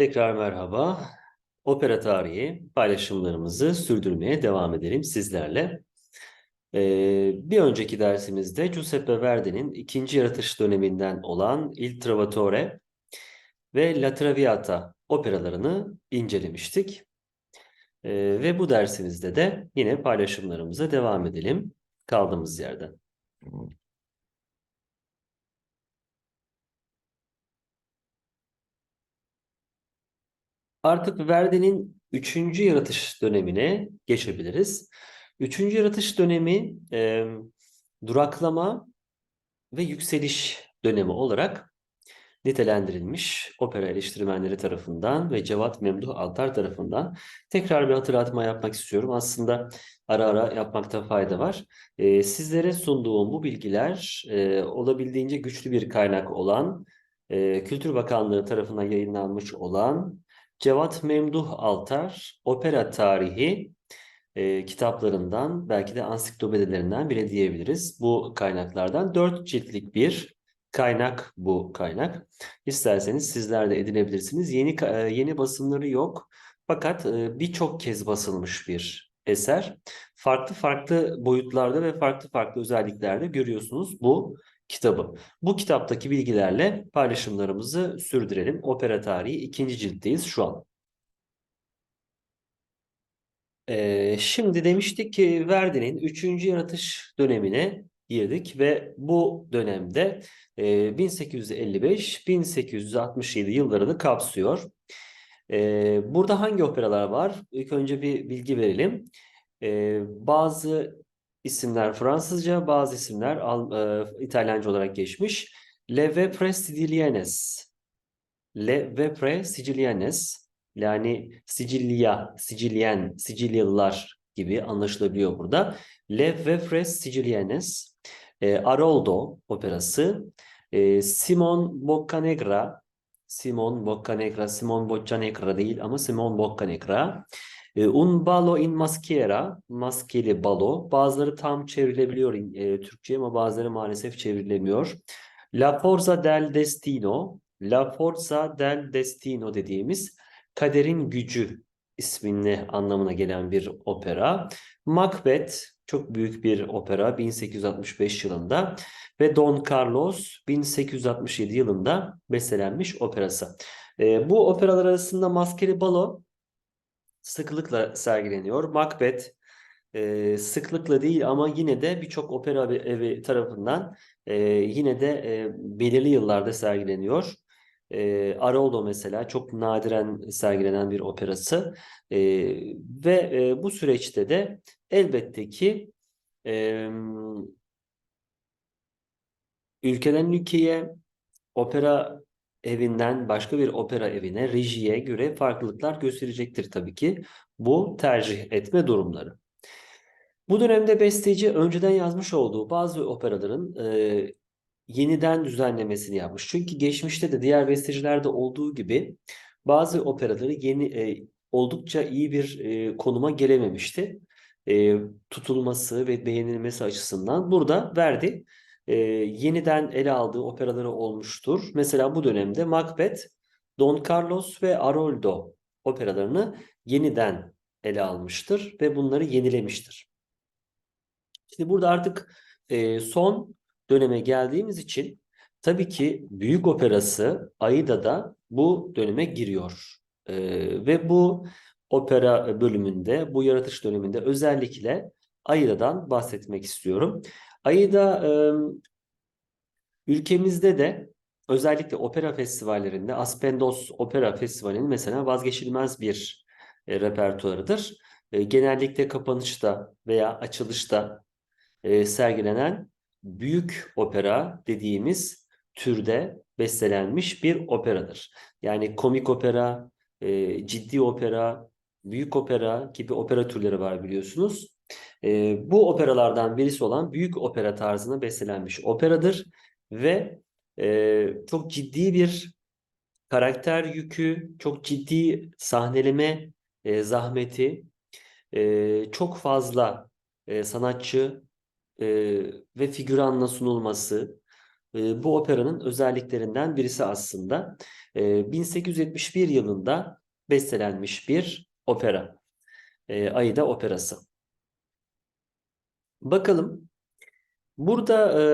Tekrar merhaba. Opera tarihi paylaşımlarımızı sürdürmeye devam edelim sizlerle. Ee, bir önceki dersimizde Giuseppe Verdi'nin ikinci yaratış döneminden olan Il Trovatore ve La Traviata operalarını incelemiştik. Ee, ve bu dersimizde de yine paylaşımlarımıza devam edelim kaldığımız yerden. Artık Verdi'nin üçüncü yaratış dönemine geçebiliriz. Üçüncü yaratış dönemi e, duraklama ve yükseliş dönemi olarak nitelendirilmiş opera eleştirmenleri tarafından ve Cevat Memduh Altar tarafından. Tekrar bir hatırlatma yapmak istiyorum. Aslında ara ara yapmakta fayda var. E, sizlere sunduğum bu bilgiler e, olabildiğince güçlü bir kaynak olan, e, Kültür Bakanlığı tarafından yayınlanmış olan Cevat Memduh Altar Opera Tarihi e, kitaplarından belki de ansiklopedilerinden bile diyebiliriz. Bu kaynaklardan dört ciltlik bir kaynak bu kaynak. İsterseniz sizler de edinebilirsiniz. Yeni e, yeni basımları yok. Fakat e, birçok kez basılmış bir eser. Farklı farklı boyutlarda ve farklı farklı özelliklerde görüyorsunuz bu kitabı. Bu kitaptaki bilgilerle paylaşımlarımızı sürdürelim. Opera tarihi ikinci ciltteyiz şu an. Ee, şimdi demiştik ki Verdi'nin üçüncü yaratış dönemine girdik ve bu dönemde e, 1855-1867 yıllarını kapsıyor. E, burada hangi operalar var? İlk önce bir bilgi verelim. E, bazı isimler Fransızca, bazı isimler e, İtalyanca olarak geçmiş. Le Vepre Sicilianes. Le Vepre Sicilianes. Yani Sicilya, Sicilyen, Sicilyalılar gibi anlaşılabiliyor burada. Le Vepre Sicilianes. E, Aroldo operası. E, Simon Boccanegra. Simon Boccanegra, Simon Boccanegra değil ama Simon Boccanegra. E, un ballo in maschera, maskeli balo. Bazıları tam çevrilebiliyor e, Türkçe'ye ama bazıları maalesef çevrilemiyor. La Forza del Destino, La Forza del Destino dediğimiz kaderin gücü isminle anlamına gelen bir opera. Macbeth çok büyük bir opera 1865 yılında ve Don Carlos 1867 yılında bestelenmiş operası. E, bu operalar arasında Maskeli Balo sıklıkla sergileniyor. Macbeth e, sıklıkla değil ama yine de birçok opera evi tarafından e, yine de e, belirli yıllarda sergileniyor. E, Aroldo mesela çok nadiren sergilenen bir operası e, ve e, bu süreçte de elbette ki e, ülkeden ülkeye opera evinden başka bir opera evine, rejiye göre farklılıklar gösterecektir tabii ki bu tercih etme durumları. Bu dönemde besteci önceden yazmış olduğu bazı operaların e, yeniden düzenlemesini yapmış. Çünkü geçmişte de diğer bestecilerde olduğu gibi bazı operaları yeni e, oldukça iyi bir e, konuma gelememişti. E, tutulması ve beğenilmesi açısından burada Verdi e, yeniden ele aldığı operaları olmuştur. Mesela bu dönemde Macbeth, Don Carlos ve Aroldo operalarını yeniden ele almıştır ve bunları yenilemiştir. Şimdi burada artık e, son döneme geldiğimiz için tabii ki büyük operası Aida da bu döneme giriyor. E, ve bu opera bölümünde, bu yaratış döneminde özellikle Aida'dan bahsetmek istiyorum. Aida e, ülkemizde de özellikle opera festivallerinde Aspendos Opera Festivali'nin mesela vazgeçilmez bir e, repertuarıdır. E, genellikle kapanışta veya açılışta e, sergilenen büyük opera dediğimiz türde bestelenmiş bir operadır. Yani komik opera, e, ciddi opera, büyük opera gibi opera türleri var biliyorsunuz. E, bu operalardan birisi olan büyük opera tarzına bestelenmiş operadır ve e, çok ciddi bir karakter yükü, çok ciddi sahneleme e, zahmeti, e, çok fazla e, sanatçı e, ve figüranla sunulması, e, bu operanın özelliklerinden birisi aslında. E, 1871 yılında bestelenmiş bir opera. E, Aida Operası. Bakalım. Burada e,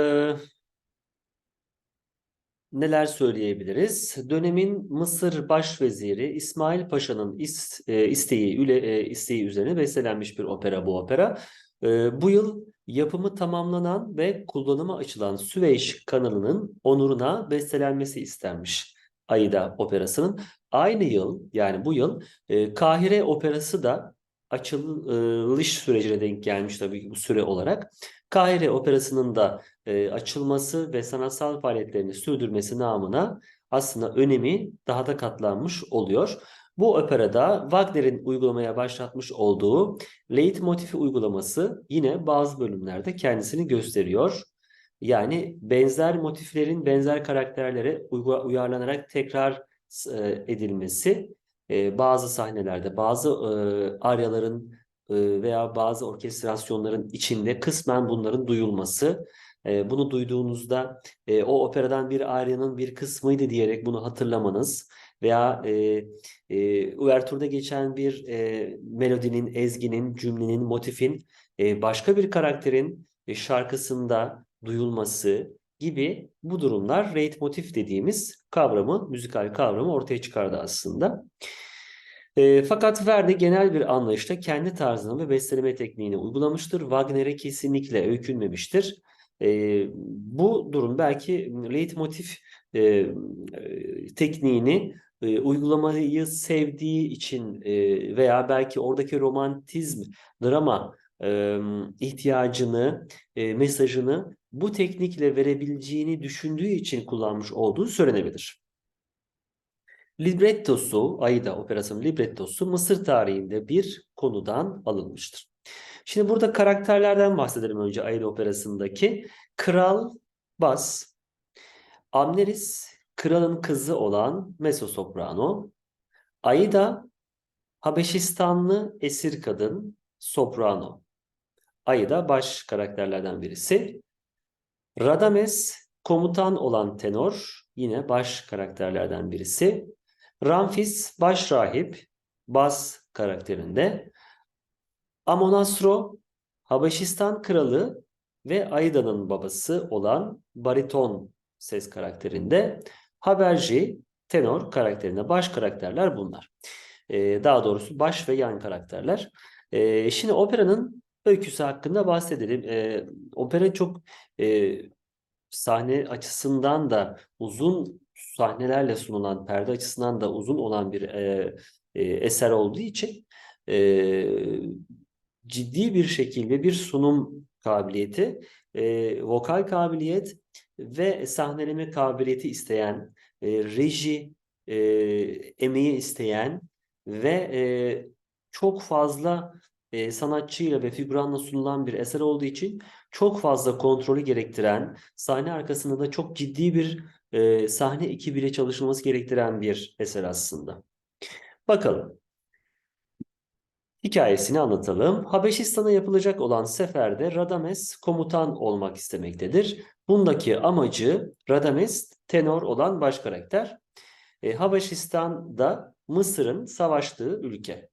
neler söyleyebiliriz? Dönemin Mısır Başveziri İsmail Paşa'nın is, e, isteği, üle, e, isteği üzerine bestelenmiş bir opera bu opera. E, bu yıl yapımı tamamlanan ve kullanıma açılan Süveyş kanalının onuruna bestelenmesi istenmiş Aida Operası'nın. Aynı yıl yani bu yıl e, Kahire Operası da açılış sürecine denk gelmiş tabii ki bu süre olarak. Kahire Operası'nın da e, açılması ve sanatsal faaliyetlerini sürdürmesi namına aslında önemi daha da katlanmış oluyor. Bu operada Wagner'in uygulamaya başlatmış olduğu leitmotifi uygulaması yine bazı bölümlerde kendisini gösteriyor. Yani benzer motiflerin benzer karakterlere uyarlanarak tekrar e, edilmesi e, bazı sahnelerde bazı e, aryaların veya bazı orkestrasyonların içinde kısmen bunların duyulması. Bunu duyduğunuzda o operadan bir aryanın bir kısmıydı diyerek bunu hatırlamanız veya e, e, Uvertür'de geçen bir e, melodinin, ezginin, cümlenin, motifin e, başka bir karakterin e, şarkısında duyulması gibi bu durumlar motif dediğimiz kavramı, müzikal kavramı ortaya çıkardı aslında. E, fakat Verdi genel bir anlayışla kendi tarzını ve besteleme tekniğini uygulamıştır. Wagner'e kesinlikle öykünmemiştir. E, bu durum belki leitmotif e, e, tekniğini e, uygulamayı sevdiği için e, veya belki oradaki romantizm, drama e, ihtiyacını, e, mesajını bu teknikle verebileceğini düşündüğü için kullanmış olduğu söylenebilir. Librettosu, Aida Operası'nın librettosu Mısır tarihinde bir konudan alınmıştır. Şimdi burada karakterlerden bahsedelim önce Aida Operası'ndaki. Kral Bas, Amneris kralın kızı olan mezzosoprano, Aida Habeşistanlı esir kadın soprano. Aida baş karakterlerden birisi. Radames komutan olan tenor yine baş karakterlerden birisi. Ramfis baş rahip bas karakterinde. Amonasro Habeşistan kralı ve Aida'nın babası olan bariton ses karakterinde. Haberci, tenor karakterinde baş karakterler bunlar. Ee, daha doğrusu baş ve yan karakterler. Ee, şimdi operanın öyküsü hakkında bahsedelim. Ee, opera çok e, sahne açısından da uzun sahnelerle sunulan, perde açısından da uzun olan bir e, e, eser olduğu için e, ciddi bir şekilde bir sunum kabiliyeti, e, vokal kabiliyet ve sahneleme kabiliyeti isteyen, e, reji e, emeği isteyen ve e, çok fazla e, sanatçıyla ve figüranla sunulan bir eser olduğu için çok fazla kontrolü gerektiren, sahne arkasında da çok ciddi bir e, sahne ekibiyle çalışılması gerektiren bir eser aslında. Bakalım. Hikayesini anlatalım. Habeşistan'a yapılacak olan seferde Radames komutan olmak istemektedir. Bundaki amacı Radames tenor olan baş karakter. E, Habeşistan Mısır'ın savaştığı ülke.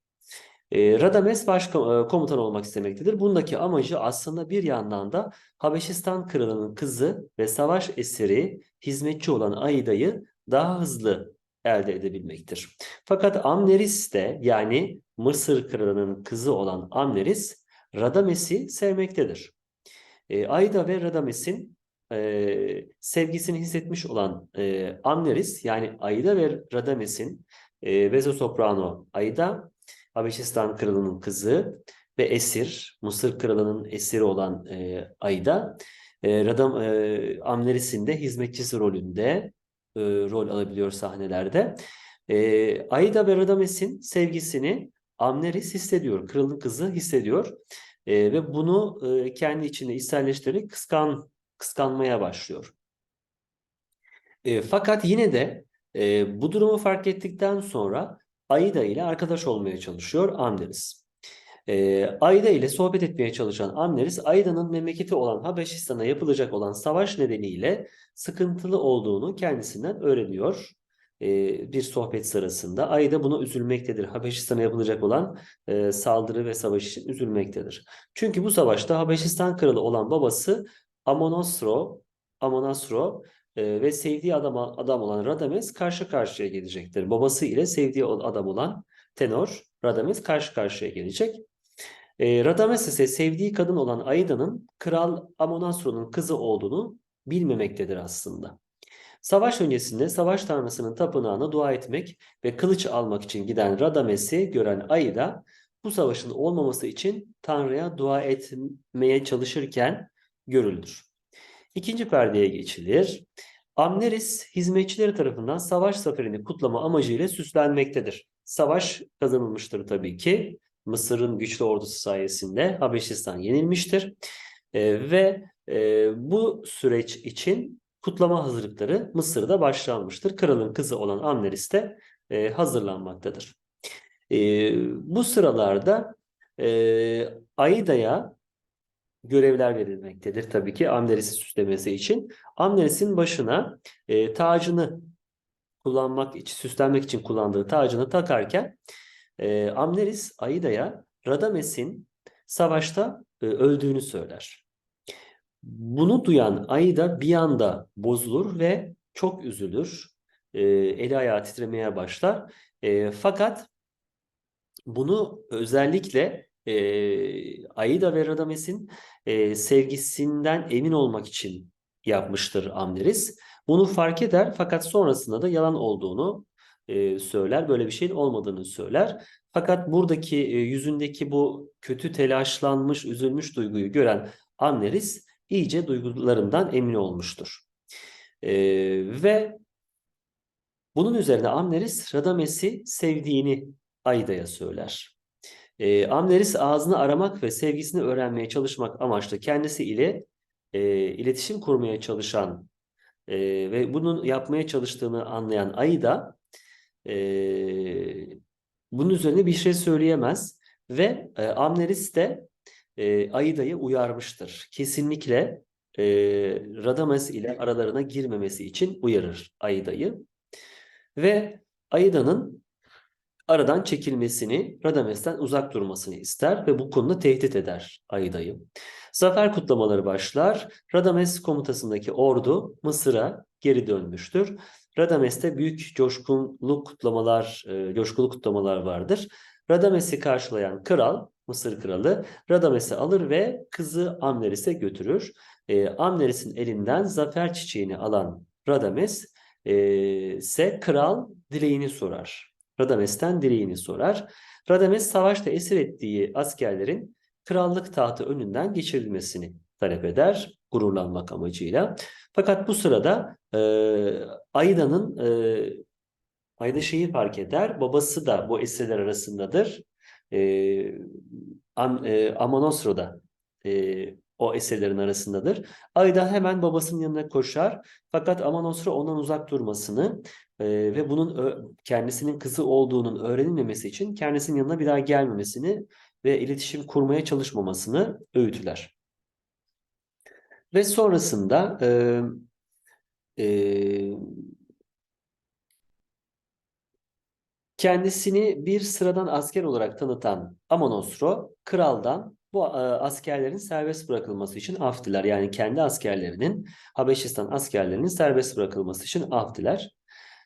E, Radames baş e, olmak istemektedir. Bundaki amacı aslında bir yandan da Habeşistan kralının kızı ve savaş eseri hizmetçi olan Aida'yı daha hızlı elde edebilmektir. Fakat Amneris de yani Mısır kralının kızı olan Amneris Radames'i sevmektedir. E, Aida ve Radames'in e, sevgisini hissetmiş olan e, Amneris yani Aida ve Radames'in e, Vezo Soprano Aida Habeşistan kralının kızı ve esir Mısır kralının esiri olan e, Aida e, Radam e, Amneris'in de hizmetçisi rolünde e, rol alabiliyor sahnelerde. E, Aida ve Radames'in sevgisini Amneris hissediyor. Kralın kızı hissediyor. E, ve bunu e, kendi içinde içselleştirerek kıskan, kıskanmaya başlıyor. E, fakat yine de e, bu durumu fark ettikten sonra Aida ile arkadaş olmaya çalışıyor Amneris. E, Ayda ile sohbet etmeye çalışan Amneris, Ayda'nın memleketi olan Habeşistan'a yapılacak olan savaş nedeniyle sıkıntılı olduğunu kendisinden öğreniyor. E, bir sohbet sırasında Ayda buna üzülmektedir. Habeşistan'a yapılacak olan e, saldırı ve savaş için üzülmektedir. Çünkü bu savaşta Habeşistan kralı olan babası Amonasro, Amonasro e, ve sevdiği adam, adam olan Radames karşı karşıya gelecektir. Babası ile sevdiği adam olan Tenor Radames karşı karşıya gelecek. E, Radames ise sevdiği kadın olan Aida'nın Kral Amonasro'nun kızı olduğunu bilmemektedir aslında. Savaş öncesinde savaş tanrısının tapınağına dua etmek ve kılıç almak için giden Radames'i gören Aida bu savaşın olmaması için Tanrı'ya dua etmeye çalışırken görülür. İkinci perdeye geçilir. Amneris hizmetçileri tarafından savaş zaferini kutlama amacıyla süslenmektedir. Savaş kazanılmıştır tabii ki. Mısır'ın güçlü ordusu sayesinde Habeşistan yenilmiştir. E, ve e, bu süreç için kutlama hazırlıkları Mısır'da başlanmıştır. Kralın kızı olan Amneris de e, hazırlanmaktadır. E, bu sıralarda e, Aida'ya görevler verilmektedir tabii ki Amneris'i süslemesi için. Amneris'in başına e, tacını kullanmak için, süslenmek için kullandığı tacını takarken e, Amneris Aida'ya Radames'in savaşta e, öldüğünü söyler. Bunu duyan Aida bir anda bozulur ve çok üzülür. E, eli ayağı titremeye başlar. E, fakat bunu özellikle e, Aida ve Radames'in e, sevgisinden emin olmak için yapmıştır Amneris. Bunu fark eder fakat sonrasında da yalan olduğunu e, söyler. Böyle bir şeyin olmadığını söyler. Fakat buradaki e, yüzündeki bu kötü telaşlanmış, üzülmüş duyguyu gören Amneris iyice duygularından emin olmuştur. E, ve bunun üzerine Amneris Radames'i sevdiğini Aida'ya söyler. E, Amneris ağzını aramak ve sevgisini öğrenmeye çalışmak amaçlı kendisi ile e, iletişim kurmaya çalışan e, ve bunun yapmaya çalıştığını anlayan Aida e, bunun üzerine bir şey söyleyemez ve e, Amneris de e, Aida'yı uyarmıştır. Kesinlikle e, Radames ile aralarına girmemesi için uyarır Aida'yı. Ve Aida'nın aradan çekilmesini, Radames'ten uzak durmasını ister ve bu konuda tehdit eder Aida'yı. Zafer kutlamaları başlar. Radames komutasındaki ordu Mısır'a geri dönmüştür. Radames'te büyük coşkulu kutlamalar, e, coşkulu kutlamalar vardır. Radames'i karşılayan kral, Mısır kralı Radames'i alır ve kızı Amneris'e götürür. E, Amneris'in elinden zafer çiçeğini alan Radames e, ise kral dileğini sorar. Radames'ten dileğini sorar. Radames savaşta esir ettiği askerlerin krallık tahtı önünden geçirilmesini talep eder gururlanmak amacıyla. Fakat bu sırada e, Ayda'nın e, Ayda şeyi fark eder. Babası da bu esirler arasındadır. E, Am, e, Amonosro'da e, o esirlerin arasındadır. Ayda hemen babasının yanına koşar. Fakat Amonosro ondan uzak durmasını ve bunun kendisinin kızı olduğunun öğrenilmemesi için kendisinin yanına bir daha gelmemesini ve iletişim kurmaya çalışmamasını öğütler. Ve sonrasında e, e, kendisini bir sıradan asker olarak tanıtan Amonosro kraldan bu askerlerin serbest bırakılması için af diler. Yani kendi askerlerinin Habeşistan askerlerinin serbest bırakılması için af diler.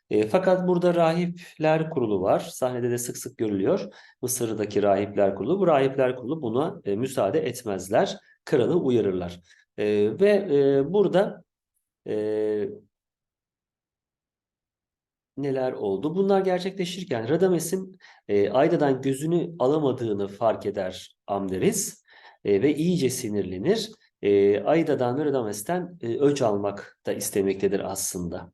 E, fakat burada rahipler kurulu var. Sahnede de sık sık görülüyor. Mısır'daki rahipler kurulu. Bu rahipler kurulu buna e, müsaade etmezler. Kralı uyarırlar. E, ve e, burada e, neler oldu? Bunlar gerçekleşirken Radames'in e, Ayda'dan gözünü alamadığını fark eder Amneris e, ve iyice sinirlenir. E, Ayda'dan ve Radames'ten e, öç almak da istemektedir aslında.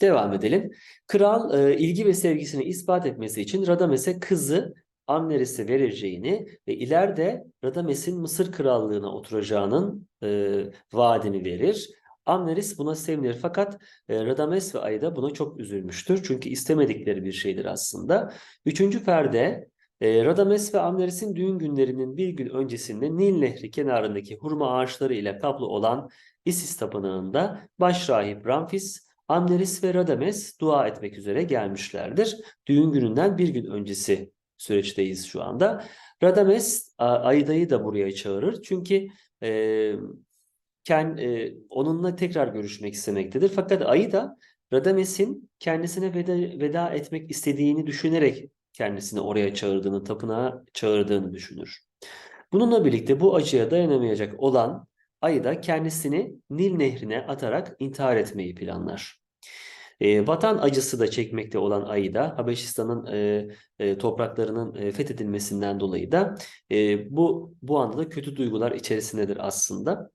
Devam edelim. Kral e, ilgi ve sevgisini ispat etmesi için Radames'e kızı Amneris'e vereceğini ve ileride Radames'in Mısır krallığına oturacağının e, vaadini verir. Amneris buna sevinir fakat e, Radames ve Aida buna çok üzülmüştür. Çünkü istemedikleri bir şeydir aslında. Üçüncü perde e, Radames ve Amneris'in düğün günlerinin bir gün öncesinde Nil Nehri kenarındaki hurma ağaçları ile kaplı olan Isis tapınağında başrahip Ramfis, Amneris ve Radames dua etmek üzere gelmişlerdir. Düğün gününden bir gün öncesi süreçteyiz şu anda. Radames A- Aida'yı da buraya çağırır. Çünkü e, ken, e, onunla tekrar görüşmek istemektedir. Fakat Aida Radames'in kendisine veda, veda etmek istediğini düşünerek kendisini oraya çağırdığını, tapınağa çağırdığını düşünür. Bununla birlikte bu acıya dayanamayacak olan Aida kendisini Nil Nehri'ne atarak intihar etmeyi planlar. E, vatan acısı da çekmekte olan Aida, Habeşistan'ın e, e, topraklarının e, fethedilmesinden dolayı da e, bu bu anda da kötü duygular içerisindedir aslında.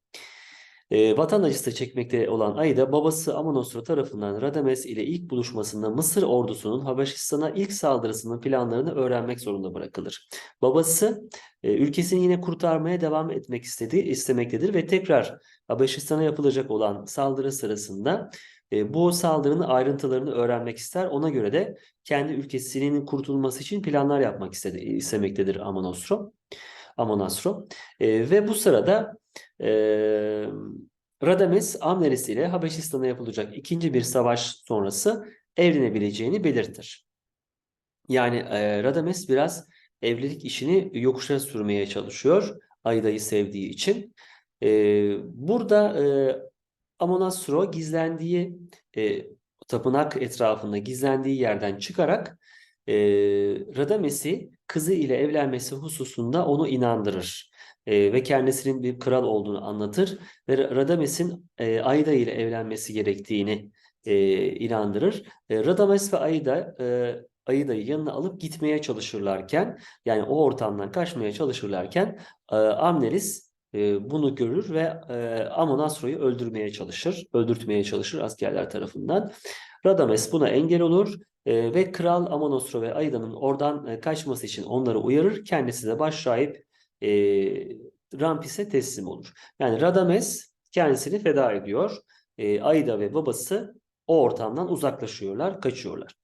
E, vatan acısı çekmekte olan Aida, babası Amonosra tarafından Radames ile ilk buluşmasında Mısır ordusunun Habeşistan'a ilk saldırısının planlarını öğrenmek zorunda bırakılır. Babası e, ülkesini yine kurtarmaya devam etmek istediği istemektedir ve tekrar Habeşistan'a yapılacak olan saldırı sırasında e, bu saldırının ayrıntılarını öğrenmek ister. Ona göre de kendi ülkesinin kurtulması için planlar yapmak istedi, istemektedir Amonasro. Amonasro. E, ve bu sırada e, Radames Amneris ile Habeşistan'a yapılacak ikinci bir savaş sonrası evlenebileceğini belirtir. Yani e, Radames biraz evlilik işini yokuşa sürmeye çalışıyor. Ayda'yı sevdiği için. E, burada e, Amonasro gizlendiği e, tapınak etrafında gizlendiği yerden çıkarak e, Radames'i kızı ile evlenmesi hususunda onu inandırır. E, ve kendisinin bir kral olduğunu anlatır ve Radames'in e, Aida ile evlenmesi gerektiğini e, inandırır. E, Radames ve Aida e, Aida'yı yanına alıp gitmeye çalışırlarken yani o ortamdan kaçmaya çalışırlarken e, Amneris e, bunu görür ve e, Amonasro'yu öldürmeye çalışır, öldürtmeye çalışır askerler tarafından. Radames buna engel olur e, ve Kral Amonasro ve Aida'nın oradan e, kaçması için onları uyarır. Kendisi de başrahip e, Rampis'e teslim olur. Yani Radames kendisini feda ediyor. E, Aida ve babası o ortamdan uzaklaşıyorlar, kaçıyorlar.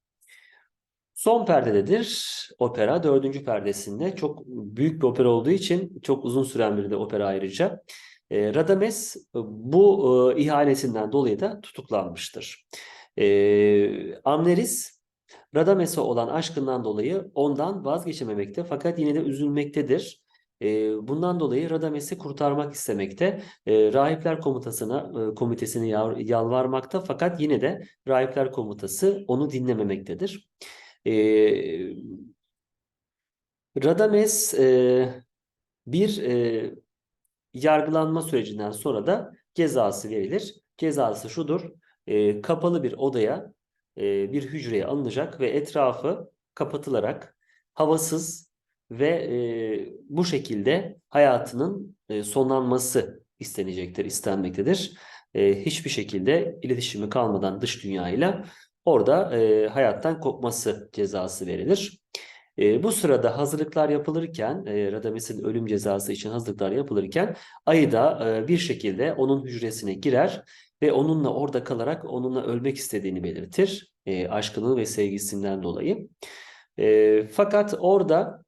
Son perdededir opera. Dördüncü perdesinde çok büyük bir opera olduğu için çok uzun süren bir de opera ayrıca. E, Radames bu e, ihalesinden dolayı da tutuklanmıştır. E, Amneris Radames'e olan aşkından dolayı ondan vazgeçememekte fakat yine de üzülmektedir. E, bundan dolayı Radames'i kurtarmak istemekte. E, Rahipler Komutası'na, e, komitesine yal- yalvarmakta fakat yine de Rahipler Komutası onu dinlememektedir. E, Radames e, bir e, yargılanma sürecinden sonra da cezası verilir. Cezası şudur, e, kapalı bir odaya, e, bir hücreye alınacak ve etrafı kapatılarak havasız ve e, bu şekilde hayatının e, sonlanması istenecektir, istenmektedir. E, hiçbir şekilde iletişimi kalmadan dış dünyayla orada e, hayattan kopması cezası verilir. E, bu sırada hazırlıklar yapılırken, e, Radames'in ölüm cezası için hazırlıklar yapılırken Aida e, bir şekilde onun hücresine girer ve onunla orada kalarak onunla ölmek istediğini belirtir. E, aşkının ve sevgisinden dolayı. E, fakat orada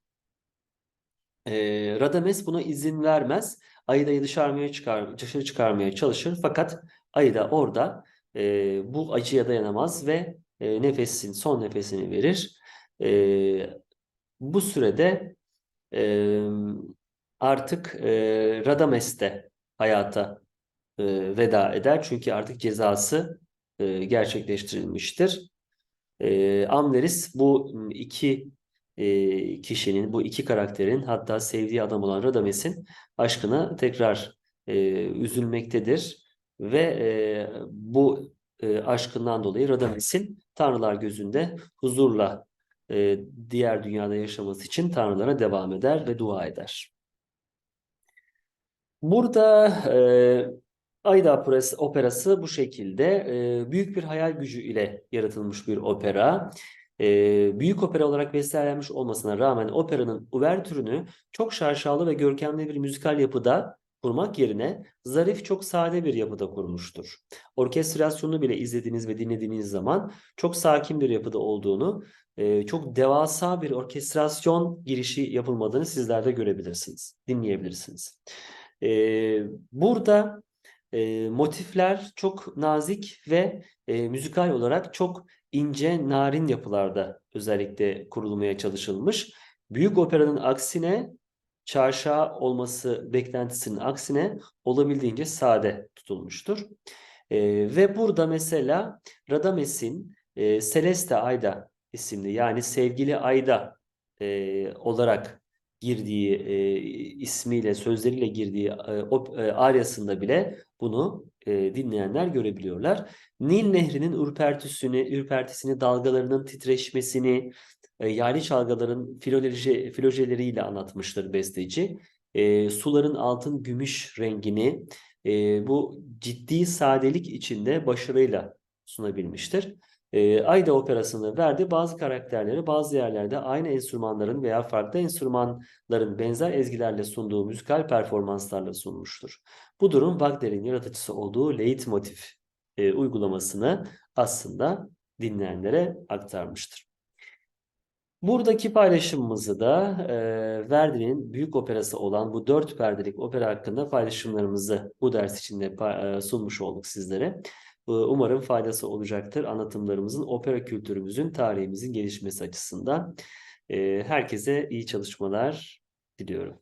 e, Radames buna izin vermez. Aida'yı dışarıya çıkar, dışarı çıkarmaya çalışır. Fakat Aida orada e, bu acıya dayanamaz ve e, nefesin son nefesini verir. E, bu sürede e, artık e, Radames de hayata e, veda eder. Çünkü artık cezası e, gerçekleştirilmiştir. E, Amneris bu iki e, kişinin, bu iki karakterin hatta sevdiği adam olan Radames'in aşkına tekrar e, üzülmektedir. Ve e, bu e, aşkından dolayı Radames'in tanrılar gözünde huzurla e, diğer dünyada yaşaması için tanrılara devam eder ve dua eder. Burada e, Aida operası bu şekilde e, büyük bir hayal gücü ile yaratılmış bir opera. E, büyük opera olarak bestelenmiş olmasına rağmen operanın uvertürünü çok şaşalı ve görkemli bir müzikal yapıda kurmak yerine zarif çok sade bir yapıda kurmuştur. Orkestrasyonu bile izlediğiniz ve dinlediğiniz zaman çok sakin bir yapıda olduğunu, e, çok devasa bir orkestrasyon girişi yapılmadığını sizler de görebilirsiniz, dinleyebilirsiniz. E, burada e, motifler çok nazik ve müzikal olarak çok ince, narin yapılarda özellikle kurulmaya çalışılmış. Büyük operanın aksine çarşağı olması beklentisinin aksine olabildiğince sade tutulmuştur. E, ve burada mesela Radames'in e, Celeste Ayda isimli yani sevgili Ayda e, olarak girdiği e, ismiyle sözleriyle girdiği e, op, e, aryasında bile bunu e, dinleyenler görebiliyorlar. Nil Nehri'nin ürpertisini, ürpertisini, dalgalarının titreşmesini, e, yaylı çalgaların filoloji, filojeleriyle anlatmıştır besteci. E, suların altın gümüş rengini e, bu ciddi sadelik içinde başarıyla sunabilmiştir. E, Ayda operasını verdi. Bazı karakterleri bazı yerlerde aynı enstrümanların veya farklı enstrümanların benzer ezgilerle sunduğu müzikal performanslarla sunmuştur. Bu durum Wagner'in yaratıcısı olduğu leitmotiv e, uygulamasını aslında dinleyenlere aktarmıştır. Buradaki paylaşımımızı da e, Verdi'nin büyük operası olan bu dört perdelik opera hakkında paylaşımlarımızı bu ders içinde e, sunmuş olduk sizlere. E, umarım faydası olacaktır anlatımlarımızın opera kültürümüzün, tarihimizin gelişmesi açısından. E, herkese iyi çalışmalar diliyorum.